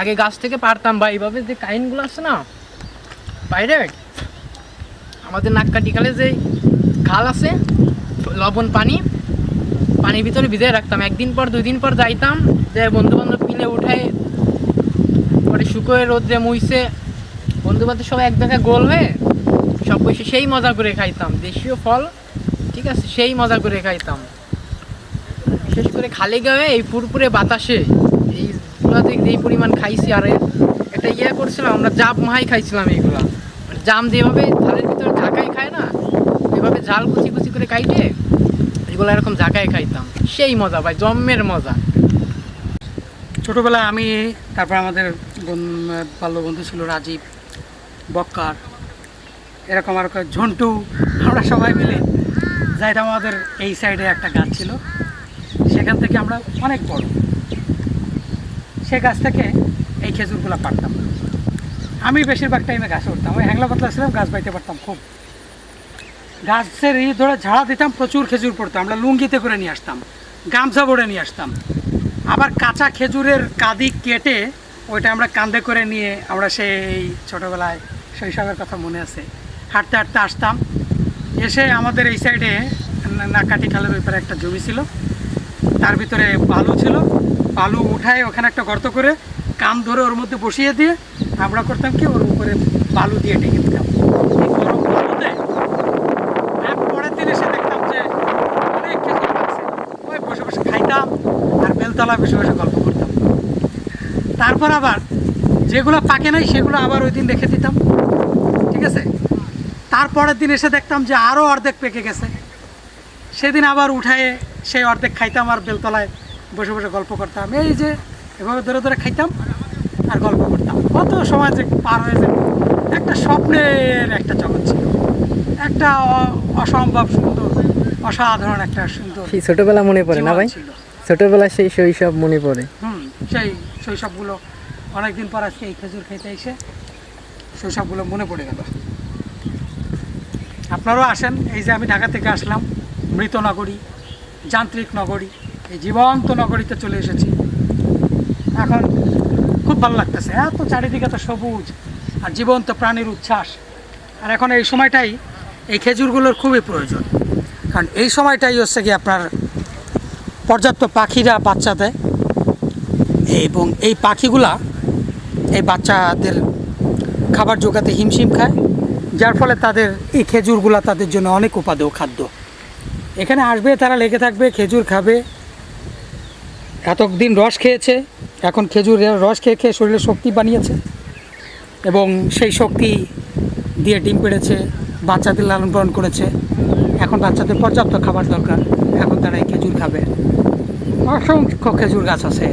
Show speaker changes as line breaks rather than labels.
আগে গাছ থেকে পারতাম বা এইভাবে যে কাইনগুলো আছে না, বাইরে। আমাদের নাককাটিকালে যে খাল আছে, লবণ পানি, পানির ভিতরে ভিজিয়ে রাখতাম। একদিন পর, দুই দিন পর যাইতাম, যে বন্ধু বান্ধব মিলে উঠায় পরে শুকোয় রোদ্রে মুইছে বন্ধু বান্ধব সবাই এক জায়গায় গোল হয়ে সব বসে সেই মজা করে খাইতাম। দেশীয় ফল, ঠিক আছে, সেই মজা করে খাইতাম। বিশেষ করে খালি গায়ে এই পুরপুরে বাতাসে এই গুলাতে যেই পরিমাণ খাইছি, আর একটা ইয়ে করছিলাম, আমরা জাপ মাহাই খাইছিলাম এইগুলা মানে জাম যেভাবে ঝালের ভিতরে ঝাঁকাই খায় না, এভাবে ঝাল কুচি কুচি করে খাইতে এগুলো এরকম ঝাঁকাই খাইতাম। সেই মজা ভাই, জম্মের মজা।
ছোটোবেলায় আমি, তারপর আমাদের বাল্য বন্ধু ছিল রাজীব, বক্কার, এরকম আর ঝন্টু, আমরা সবাই মিলে যাইতাম আমাদের এই সাইডে একটা গাছ ছিল। সেখান থেকে আমরা অনেক বড়। সে গাছ থেকে এই খেজুরগুলো পারতাম। আমি বেশিরভাগ টাইমে গাছে উঠতাম। ওই হ্যাংলা পাতলা ছিলাম, গাছ বাইতে পারতাম খুব। গাছের ই ধরে ঝাড়া দিতাম, প্রচুর খেজুর পড়তো। আমরা লুঙ্গিতে করে নিয়ে আসতাম, গামছা বড়ে নিয়ে আসতাম। আবার কাঁচা খেজুরের কাঁদি কেটে ওইটা আমরা কাঁধে করে নিয়ে আমরা সেই ছোটোবেলায় শৈশবের কথা মনে আছে, হাঁটতে হাঁটতে আসতাম। এসে আমাদের এই সাইডে নাকাটি খালের ওই পারে একটা জমি ছিল। তার ভিতরে বালু ছিল। বালু উঠায় ওখানে একটা গর্ত করে কাম ধরে ওর মধ্যে বসিয়ে দিয়ে আমরা করতাম কি ওর উপরে বালু দিয়ে ঢেকে দিতাম। পরের দিন এসে দেখতাম যে বসে বসে খাইতাম আর বেলতলা বসে করতাম। তারপর আবার যেগুলো পাকে নাই সেগুলো আবার ওই দিন রেখে দিতাম। ঠিক আছে? তারপরের দিন এসে দেখতাম যে আরও অর্ধেক পেকে গেছে। সেদিন আবার উঠায়ে সেই অর্ধেক খাইতাম আর বেলতলায় বসে বসে গল্প করতাম। এই যে এভাবে ধরে ধরে খাইতাম আর গল্প করতাম। কত সময় যে পার হয়ে যেত একটা স্বপ্নের একটা জগৎ ছিল। একটা অসম্ভব সুন্দর অসাধারণ একটা সুন্দর
সেই ছোটবেলা মনে পড়ে না ভাই?
ছিল।
ছোটবেলা সেই শৈশব মনে পড়ে।
হুম সেই শৈশবগুলো অনেকদিন পর আজকে এই খেজুর খেতে এসে শৈশবগুলো মনে পড়ে গেল। আপনারাও আসেন। এই যে আমি ঢাকা থেকে আসলাম মৃত নগরী যান্ত্রিক নগরী। এই জীবন্ত নগরীতে চলে এসেছি। এখন খুব ভালো লাগতেছে। এত চারিদিকে তো সবুজ আর জীবন্ত প্রাণীর উচ্ছ্বাস। আর এখন এই সময়টাই এই খেজুরগুলোর খুবই প্রয়োজন। কারণ এই সময়টাই হচ্ছে কি আপনার পর্যাপ্ত পাখিরা বাচ্চা দেয় এবং এই পাখিগুলা এই বাচ্চাদের খাবার জোগাতে হিমশিম খায়, যার ফলে তাদের এই খেজুরগুলা তাদের জন্য অনেক উপাদেয় খাদ্য। এখানে আসবে, তারা লেগে থাকবে, খেজুর খাবে। এতদিন রস খেয়েছে, এখন খেজুরের রস খেয়ে খেয়ে শরীরে শক্তি বানিয়েছে এবং সেই শক্তি দিয়ে ডিম পেড়েছে, বাচ্চাদের লালন পালন করেছে। এখন বাচ্চাদের পর্যাপ্ত খাবার দরকার, এখন তারা এই খেজুর খাবে। অসংখ্য খেজুর গাছ আছে।